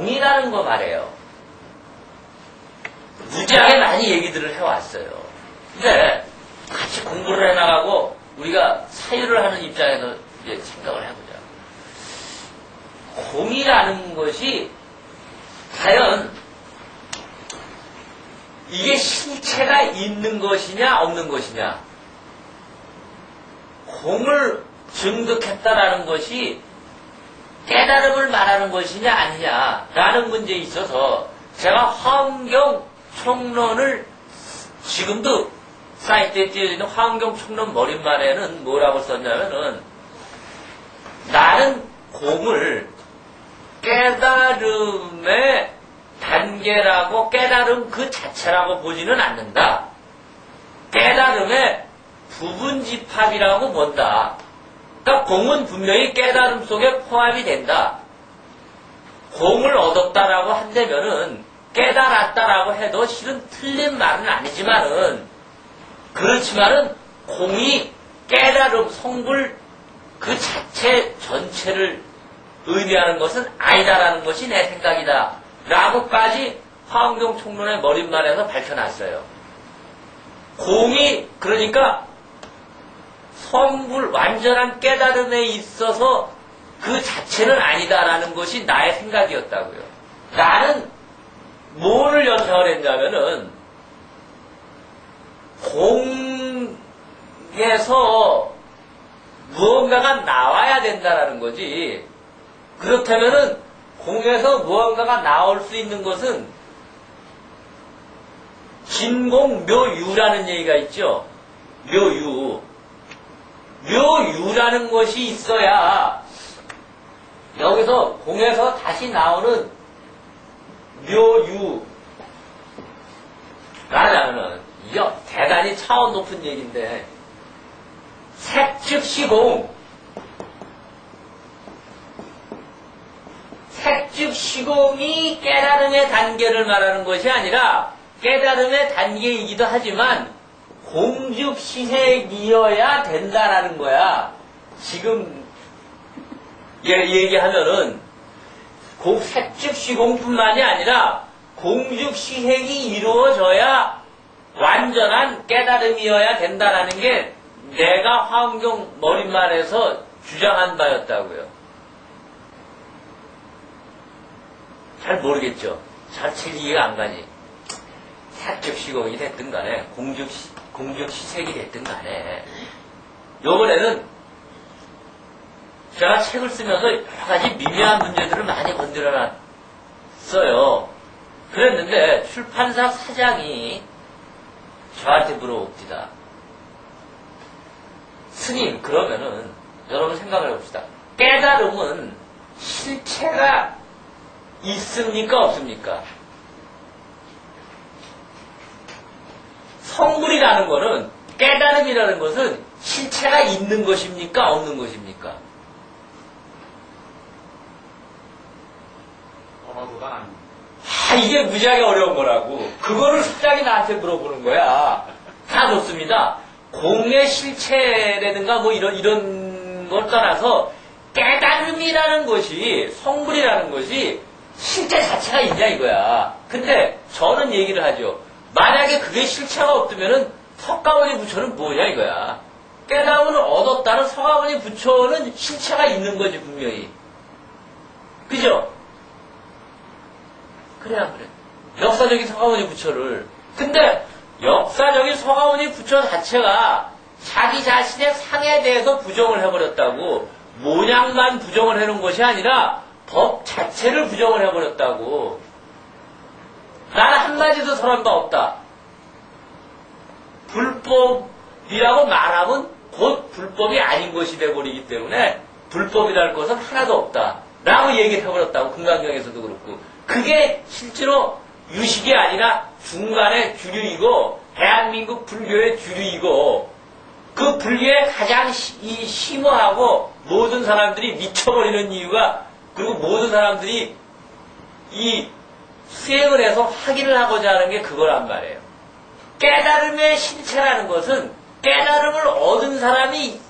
공이라는 거 말이에요. 무지하게 많이 얘기들을 해왔어요. 근데 같이 공부를 해나가고 우리가 사유를 하는 입장에서 이제 생각을 해보자. 공이라는 것이 과연 이게 실체가 있는 것이냐 없는 것이냐 공을 증득했다라는 것이 깨달음을 말하는 것이냐 아니냐라는 문제에 있어서 제가 환경 총론을 지금도 사이트에 띄어있는 환경 총론 머릿말에는 뭐라고 썼냐면은 나는 공을 깨달음의 단계라고 깨달음 그 자체라고 보지는 않는다. 깨달음의 부분 집합이라고 본다. 그러니까 공은 분명히 깨달음 속에 포함이 된다. 공을 얻었다라고 한다면은 깨달았다라고 해도 실은 틀린 말은 아니지만은 그렇지만은 공이 깨달음 성불 그 자체 전체를 의미하는 것은 아니다라는 것이 내 생각이다. 라고까지 화엄경 총론의 머릿말에서 밝혀놨어요. 공이 그러니까 성불 완전한 깨달음에 있어서 그 자체는 아니다라는 것이 나의 생각이었다고요. 나는 뭐를 연상을 했냐면은 공에서 무언가가 나와야 된다라는 거지. 그렇다면은 공에서 무언가가 나올 수 있는 것은 진공묘유라는 얘기가 있죠. 묘유. 묘유라는 것이 있어야 여기서 공에서 다시 나오는 묘유. 라자면은 이거 대단히 차원 높은 얘기인데 색즉시공 색즉시공이 깨달음의 단계를 말하는 것이 아니라 깨달음의 단계이기도 하지만 공즉시색이어야 된다라는 거야. 지금 얘 얘기하면은 공 색즉 시공뿐만이 아니라 공즉시색이 이루어져야 완전한 깨달음이어야 된다라는 게 내가 화엄경 머릿말에서 주장한 바였다고요. 잘 모르겠죠. 자체 이해가 안 가지. 색즉시공이 됐든 간에 공즉시, 공즉시색이 됐든 간에 요번에는 제가 책을 쓰면서 여러 가지 미묘한 문제들을 많이 건드려놨어요. 그랬는데 출판사 사장이 저한테 물어봅니다. 스님, 그러면은 여러분 생각을 해봅시다. 깨달음은 실체가 있습니까? 없습니까? 성불이라는 거는 깨달음이라는 것은 실체가 있는 것입니까? 없는 것입니까? 아, 이게 무지하게 어려운 거라고. 그거를 사장이 나한테 물어보는 거야. 다 좋습니다. 공의 실체라든가 뭐 이런, 이런 걸 떠나서 깨달음이라는 것이, 성불이라는 것이 실체 자체가 있냐 이거야. 근데 저는 얘기를 하죠. 만약에 그게 실체가 없으면은 석가모니 부처는 뭐냐 이거야. 깨달음을 얻었다는 석가모니 부처는 실체가 있는 거지 분명히. 그죠? 그래 안 그래? 역사적인 서가모니 부처를 근데 역사적인 서가모니 부처 자체가 자기 자신의 상에 대해서 부정을 해버렸다고 모양만 부정을 해놓은 것이 아니라 법 자체를 부정을 해버렸다고 나는 한마디도 설한 바 없다. 불법이라고 말하면 곧 불법이 아닌 것이 돼버리기 때문에 불법이랄 것은 하나도 없다. 라고 얘기를 해버렸다고 금강경에서도 그렇고. 그게 실제로 유식이 아니라 중간의 주류이고 대한민국 불교의 주류이고 그 불교에 가장 시- 이 심오하고 모든 사람들이 미쳐버리는 이유가 그리고 모든 사람들이 이 수행을 해서 확인을 하고자 하는 게 그거란 말이에요. 깨달음의 실체라는 것은 깨달음을 얻은 사람이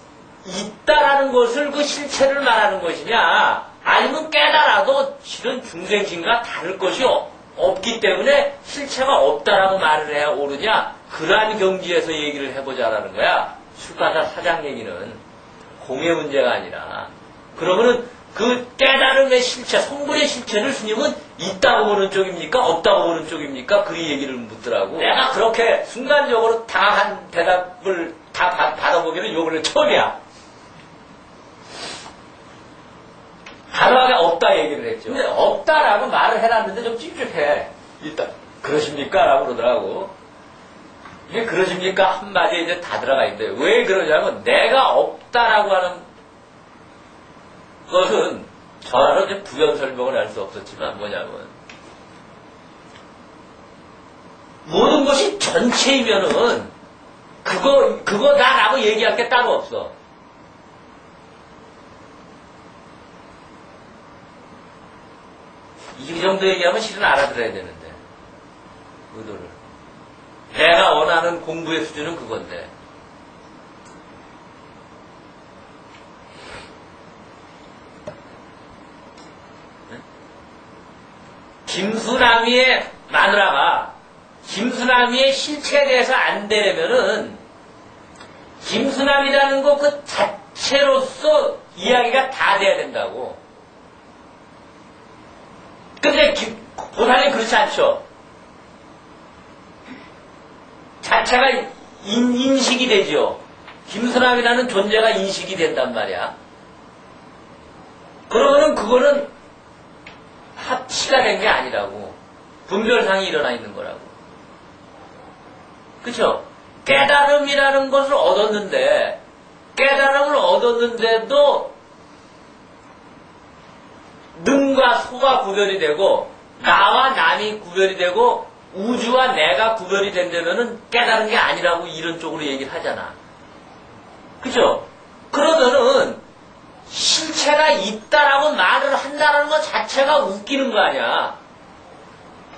있다라는 것을 그 실체를 말하는 것이냐 아니면 깨달아도 실은 중생심과 다를 것이 어- 없기 때문에 실체가 없다라고 말을 해야 옳으냐? 그러한 경지에서 얘기를 해보자라는 거야. 출가사 사장 얘기는 공의 문제가 아니라. 그러면은 그 깨달음의 실체, 성불의 실체를 스님은 있다고 보는 쪽입니까? 없다고 보는 쪽입니까? 그 얘기를 묻더라고. 내가 그렇게 순간적으로 당한 대답을 다 받- 받아보기는 요번에 처음이야. 단호하게 없다 얘기를 했죠. 근데 없다라고 말을 해놨는데 좀 찝찝해. 일단 그러십니까? 라고 그러더라고. 이게 그러십니까? 한마디에 이제 다 들어가 있는데 왜 그러냐면 내가 없다라고 하는 것은 저라로 이제 부연 설명을 할 수 없었지만 뭐냐면 모든 것이 전체이면은 그거 그거 나라고 얘기할 게 따로 없어. 이 정도 얘기하면 실은 알아들어야 되는데 의도를 내가 원하는 공부의 수준은 그건데 김수남이의 마누라가 김수남이의 실체에 대해서 안 되려면은 김수남이라는 것 그 자체로서 이야기가 다 돼야 된다고. 근데 김, 보살이 그렇지 않죠. 자체가 인, 인식이 되죠. 김수남이라는 존재가 인식이 된단 말이야. 그러면은 그거는 합치가 된 게 아니라고. 분별상이 일어나 있는 거라고. 그쵸? 깨달음이라는 것을 얻었는데, 깨달음을 얻었는데도, 능과 소가 구별이 되고, 나와 남이 구별이 되고, 우주와 내가 구별이 된다면은 깨달은 게 아니라고 이런 쪽으로 얘기를 하잖아. 그죠? 그러면은, 실체가 있다라고 말을 한다는 것 자체가 웃기는 거 아니야.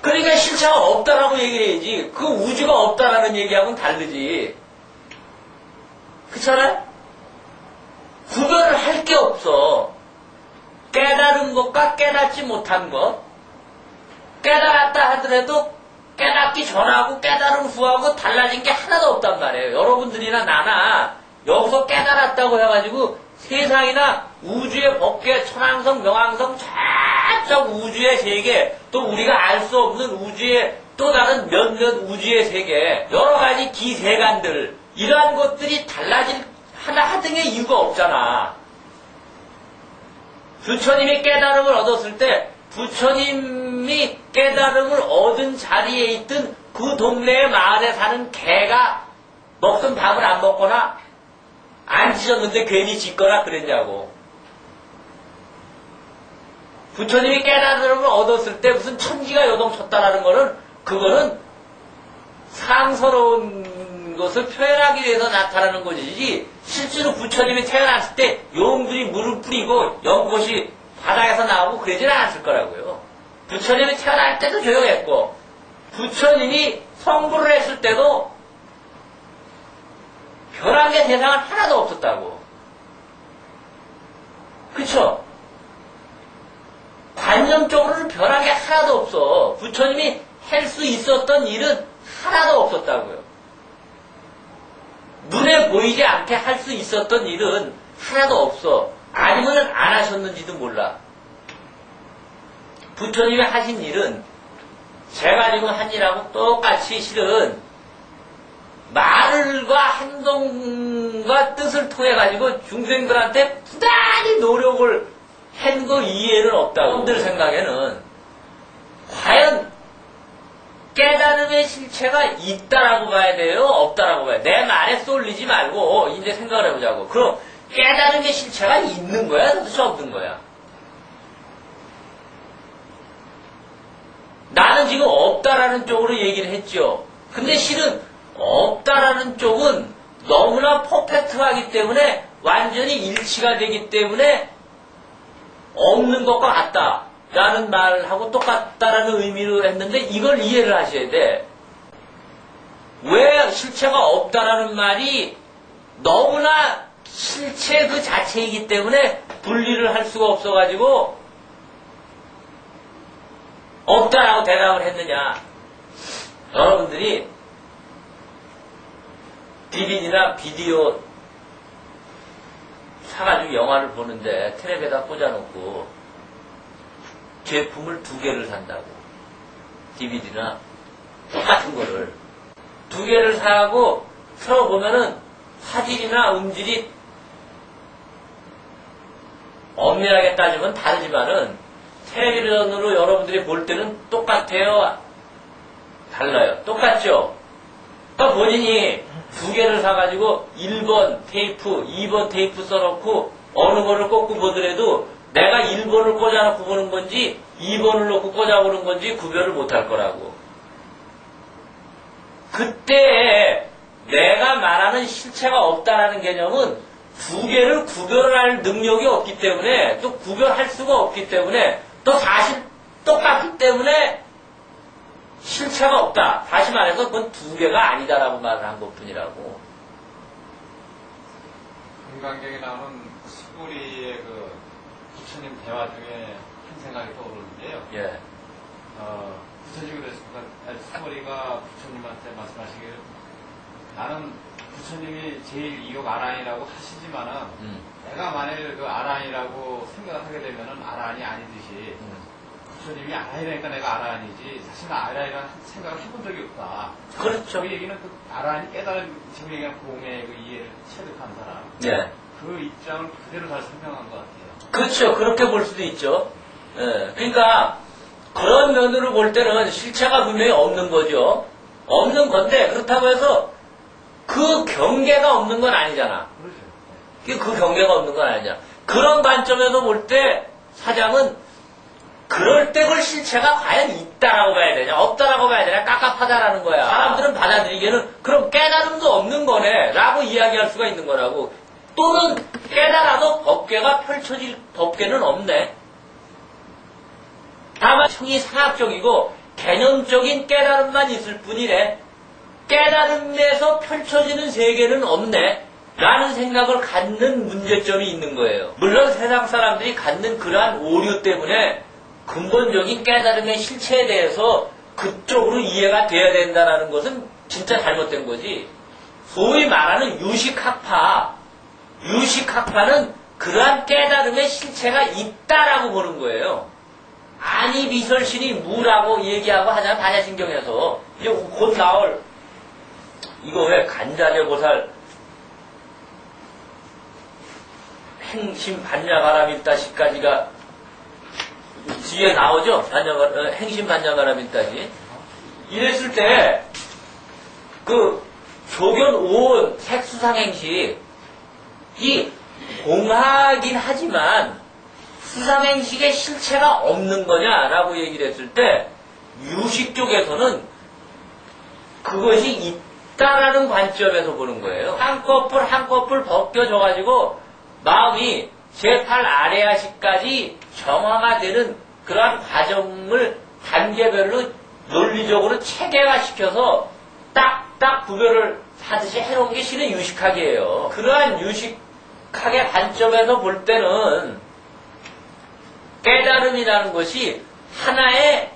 그러니까 실체가 없다라고 얘기를 해야지. 그 우주가 없다라는 얘기하고는 다르지. 그렇잖아요? 구별을 할 게 없어. 깨달은 것과 깨닫지 못한 것. 깨달았다 하더라도 깨닫기 전하고 깨달은 후하고 달라진 게 하나도 없단 말이에요. 여러분들이나 나나 여기서 깨달았다고 해가지고 세상이나 우주의 법계, 천왕성, 명왕성, 저쪽 우주의 세계, 또 우리가 알 수 없는 우주의 또 다른 몇몇 우주의 세계, 여러 가지 기세간들, 이러한 것들이 달라질 하나 등의 이유가 없잖아. 부처님이 깨달음을 얻었을 때, 부처님이 깨달음을 얻은 자리에 있던 그 동네 마을에 사는 개가 먹던 밥을 안 먹거나 안 찢었는데 괜히 짖거나 그랬냐고. 부처님이 깨달음을 얻었을 때 무슨 천지가 요동쳤다라는 거는 그거는 상서로운 것을 표현하기 위해서 나타나는 것이지 실제로 부처님이 태어났을 때 용들이 물을 뿌리고 연꽃이 바닥에서 나오고 그러진 않았을 거라고요. 부처님이 태어날 때도 조용했고 부처님이 성불을 했을 때도 세상은 하나도 없었다고. 그쵸? 관념적으로는 변한 게 하나도 없어. 부처님이 할 수 있었던 일은 하나도 없었다고요. 눈에 보이지 않게 할 수 있었던 일은 하나도 없어. 아니면 안 하셨는지도 몰라. 부처님이 하신 일은 제가 지금 한 일하고 똑같이 실은 말과 행동과 뜻을 통해 가지고 중생들한테 부단히 노력을 한 거 이해는 없다고. 사람들 생각에는 과연 깨달음의 실체가 있다라고 봐야 돼요? 없다라고 봐야 돼? 내 말에 쏠리지 말고 이제 생각을 해보자고. 그럼 깨달음의 실체가 있는 거야? 도대체 없는 거야? 나는 지금 없다라는 쪽으로 얘기를 했죠. 근데 실은 없다라는 쪽은 너무나 퍼펙트하기 때문에 완전히 일치가 되기 때문에 없는 것과 같다. 라는 말하고 똑같다라는 의미로 했는데 이걸 이해를 하셔야 돼. 왜 실체가 없다라는 말이 너무나 실체 그 자체이기 때문에 분리를 할 수가 없어가지고 없다라고 대답을 했느냐? 여러분들이 DVD나 비디오 사가지고 영화를 보는데 텔레비에다 꽂아놓고 제품을 두 개를 산다고. DVD나 똑같은 거를. 두 개를 사고 서로 보면은 화질이나 음질이 엄밀하게 따지면 다르지만은 텔레비전으로 여러분들이 볼 때는 똑같아요. 달라요. 똑같죠? 그러니까 본인이 두 개를 사가지고 1번 테이프, 2번 테이프 써놓고 어느 거를 꽂고 보더라도 내가 1번을 꽂아놓고 보는 건지 2번을 놓고 꽂아보는 건지 구별을 못할 거라고. 그때 내가 말하는 실체가 없다라는 개념은 두 개를 구별할 능력이 없기 때문에 또 구별할 수가 없기 때문에 또 사실 똑같기 때문에 실체가 없다. 다시 말해서 그건 두 개가 아니다라고 말을 한 것 뿐이라고. 금강경에 나오는 수구리의 그 부처님 대화 중에 한 생각이 떠오르는데요. 예. 어, 부처님이 그랬습니다. 수구리가 부처님한테 말씀하시기를 나는 부처님이 제일 이욕 아란이라고 하시지만은 음, 내가 만약에 그 아란이라고 생각을 하게 되면은 아란이 아니듯이 음. 부처님이 아란이라니까 내가 아란이지 사실 은 아란이라는 생각을 해본 적이 없다. 그렇죠. 저 얘기는 그 아란이 깨달은 지금 얘기한 공의 그 이해를 체득한 사람 예. 그 입장을 그대로 잘 설명한 것 같아요. 그렇죠. 그렇게 볼 수도 있죠. 예. 그러니까 그런 면으로 볼 때는 실체가 분명히 없는 거죠. 없는 건데 그렇다고 해서 그 경계가 없는 건 아니잖아. 그러죠. 그- 그 경계가 없는 건 아니잖아. 그런 관점에서 볼 때 사장은 그럴 때그 실체가 과연 있다라고 봐야 되냐, 없다라고 봐야 되냐, 깝깝하다라는 거야. 사람들은 받아들이기에는 그럼 깨달음도 없는 거네, 라고 이야기할 수가 있는 거라고. 또는 깨달아도 법계가 펼쳐질 법계는 없네. 다만 형이 상학적이고 개념적인 깨달음만 있을 뿐이래. 깨달음에서 펼쳐지는 세계는 없네. 라는 생각을 갖는 문제점이 있는 거예요. 물론 세상 사람들이 갖는 그러한 오류 때문에 근본적인 깨달음의 실체에 대해서 그쪽으로 이해가 돼야 된다는 것은 진짜 잘못된 거지. 소위 말하는 유식학파, 유식학파는 그러한 깨달음의 실체가 있다라고 보는 거예요. 아니 비설신이 무라고 얘기하고 하잖아 반야신경에서 이제 곧 나올 이거 왜 간자재 보살 행심 반야가라밀다시까지가 뒤에 나오죠 반야가 어, 행심 반야가라밀다시 이랬을 때 그 조견 오온 색수상행식 이 공하긴 하지만 수상행식의 실체가 없는 거냐라고 얘기를 했을 때 유식 쪽에서는 그것이 있다라는 관점에서 보는 거예요. 한꺼풀 한꺼풀 벗겨져가지고 마음이 제8 아레아시까지 정화가 되는 그러한 과정을 단계별로 논리적으로 체계화시켜서 딱딱 구별을 하듯이 해놓은 게 실은 유식학이에요. 그러한 유식학의 관점에서 볼 때는 깨달음이라는 것이 하나의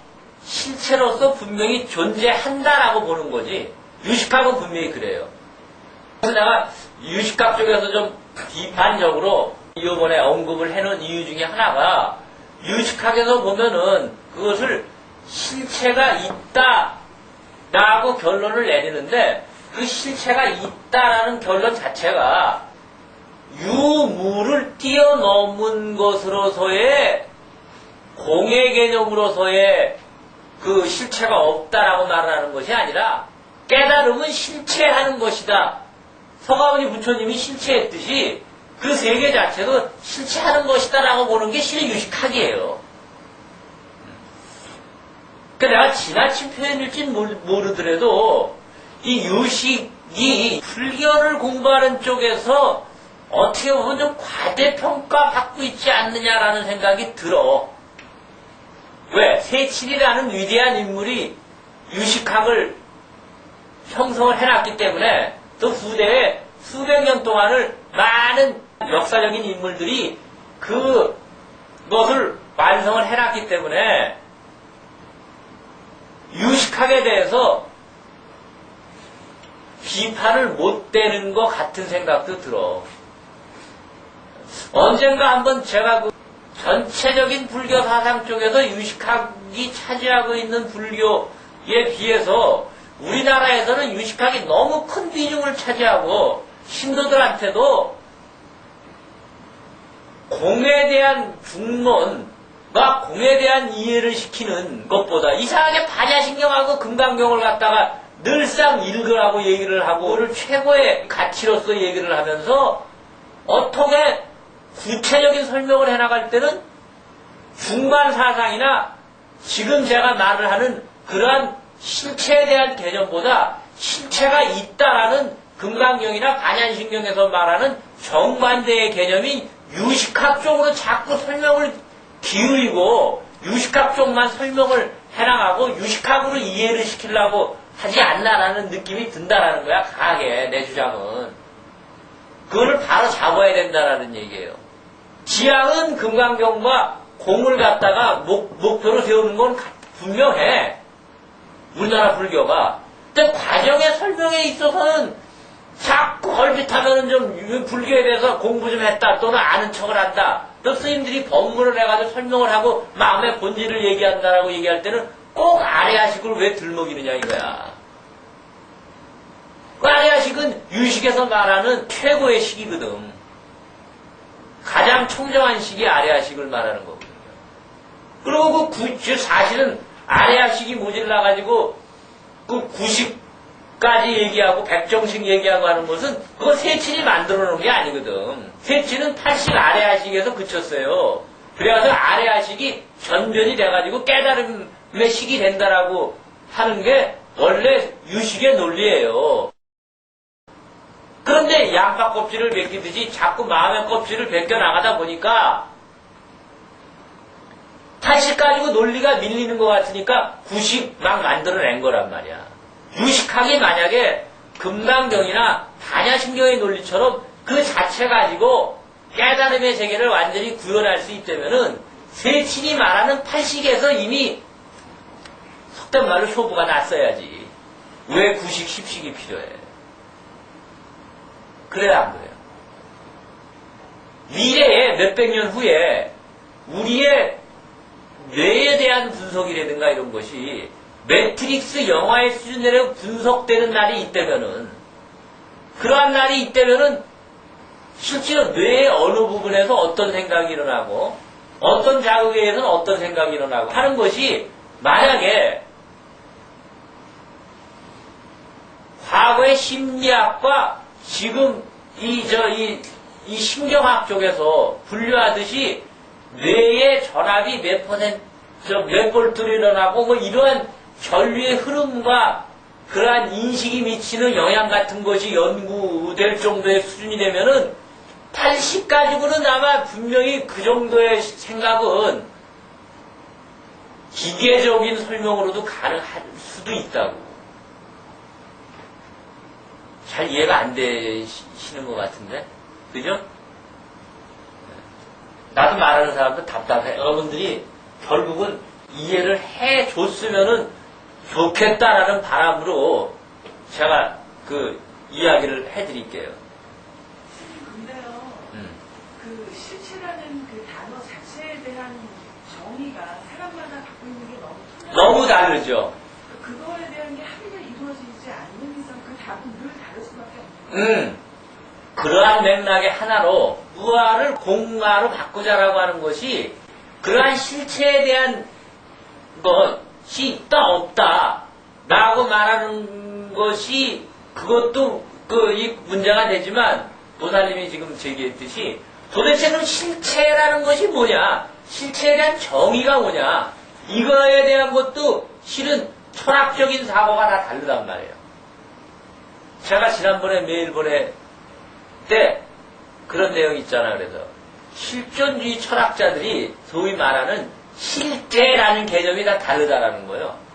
실체로서 분명히 존재한다라고 보는 거지. 유식학은 분명히 그래요. 그래서 내가 유식학 쪽에서 좀 비판적으로 이번에 언급을 해놓은 이유 중에 하나가 유식학에서 보면은 그것을 실체가 있다 라고 결론을 내리는데 그 실체가 있다라는 결론 자체가 유무를 뛰어넘은 것으로서의 공의 개념으로서의 그 실체가 없다라고 말하는 것이 아니라 깨달음은 실체하는 것이다. 서가모니 부처님이 실체했듯이 그 세계 자체도 실체하는 것이다라고 보는 게 실은 유식학이에요. 그 내가 지나친 표현일진 모르더라도 이 유식이 불견을 공부하는 쪽에서 어떻게 보면 좀 과대평가 받고 있지 않느냐라는 생각이 들어. 왜? 세칠이라는 위대한 인물이 유식학을 형성을 해놨기 때문에 또 후대에 수백 년 동안을 많은 역사적인 인물들이 그것을 완성을 해놨기 때문에 유식학에 대해서 비판을 못 되는 것 같은 생각도 들어. 언젠가 한번 제가 그 전체적인 불교 사상 쪽에서 유식학이 차지하고 있는 불교에 비해서 우리나라에서는 유식학이 너무 큰 비중을 차지하고 신도들한테도 공에 대한 중론과 공에 대한 이해를 시키는 것보다 이상하게 반야신경하고 금강경을 갖다가 늘상 읽으라고 얘기를 하고 그를 최고의 가치로서 얘기를 하면서 어떻게 구체적인 설명을 해나갈 때는 중반 사상이나 지금 제가 말을 하는 그러한 신체에 대한 개념보다 신체가 있다라는 금강경이나 반야신경에서 말하는 정반대의 개념이 유식학 쪽으로 자꾸 설명을 기울이고 유식학 쪽만 설명을 해나가고 유식학으로 이해를 시키려고 하지 않나라는 느낌이 든다라는 거야 강하게 내 주장은. 그거를 바로 잡아야 된다라는 얘기예요. 지향은 금강경과 공을 갖다가 목, 목표로 세우는 건 가- 분명해. 우리나라 불교가. 근데 과정의 설명에 있어서는 자꾸 얼핏하면은 좀 유- 불교에 대해서 공부 좀 했다 또는 아는 척을 한다. 또 스님들이 법문을 해가지고 설명을 하고 마음의 본질을 얘기한다라고 얘기할 때는 꼭 아래아식을 왜 들먹이느냐 이거야. 그 아래아식은 유식에서 말하는 최고의 식이거든. 가장 청정한 식이 아래아식을 말하는 거거든요. 그리고 그 구, 즉 사실은 아래아식이 모질라가지고 그 구식 까지 얘기하고 백정식 얘기하고 하는 것은 그거 세친이 만들어 놓은 게 아니거든. 세친은 80 아래아식에서 그쳤어요. 그래서 아래아식이 전변이 돼가지고 깨달음의 식이 된다라고 하는 게 원래 유식의 논리예요. 그런데 양파 껍질을 벗기듯이 자꾸 마음의 껍질을 벗겨 나가다 보니까 80 가지고 논리가 밀리는 것 같으니까 90막 만들어낸 거란 말이야. 유식학이 만약에 금강경이나 반야신경의 논리처럼 그 자체 가지고 깨달음의 세계를 완전히 구현할 수 있다면은 세친이 말하는 80에서 이미 속된 말로 효부가 났어야지. 왜 90, 10식이 필요해? 그래야 안 그래요. 미래에 몇백 년 후에 우리의 뇌에 대한 분석이라든가 이런 것이 매트릭스 영화의 수준으로 분석되는 날이 있다면은 그러한 날이 있다면은 실제로 뇌의 어느 부분에서 어떤 생각이 일어나고 어떤 자극에 의해서는 어떤 생각이 일어나고 하는 것이 만약에 과거의 심리학과 지금 이 저이이 신경학 쪽에서 분류하듯이 뇌의 전압이 몇 퍼센트, 몇 볼트로 일어나고 뭐 이러한 전류의 흐름과 그러한 인식이 미치는 영향 같은 것이 연구될 정도의 수준이 되면은 80 가지고는 아마 분명히 그 정도의 생각은 기계적인 설명으로도 가능할 수도 있다고. 잘 이해가 안 되시는 것 같은데? 그죠? 나도 말하는 사람도 답답해. 여러분들이 결국은 이해를 해 줬으면은 좋겠다라는 바람으로 제가 그 이야기를 해 드릴게요. 근데요, 음. 그 실체라는 그 단어 자체에 대한 정의가 사람마다 갖고 있는 게 너무. 너무 다르죠? 그거에 대한 게 합의가 이루어지지 않는 이상 그 답은 늘 다를 수밖에 없는 음. 그러한 맥락의 하나로 무아를 공마로 바꾸자라고 하는 것이 그러한 실체에 대한 것이 있다 없다 라고 말하는 것이 그것도 그 이 문제가 되지만 도사님이 지금 제기했듯이 도대체 그럼 실체라는 것이 뭐냐? 실체에 대한 정의가 뭐냐? 이거에 대한 것도 실은 철학적인 사고가 다 다르단 말이에요. 제가 지난번에 메일 보내 때 그런 내용이 있잖아 그래서 실존주의 철학자들이 소위 말하는 실제라는 개념이 다 다르다라는 거예요.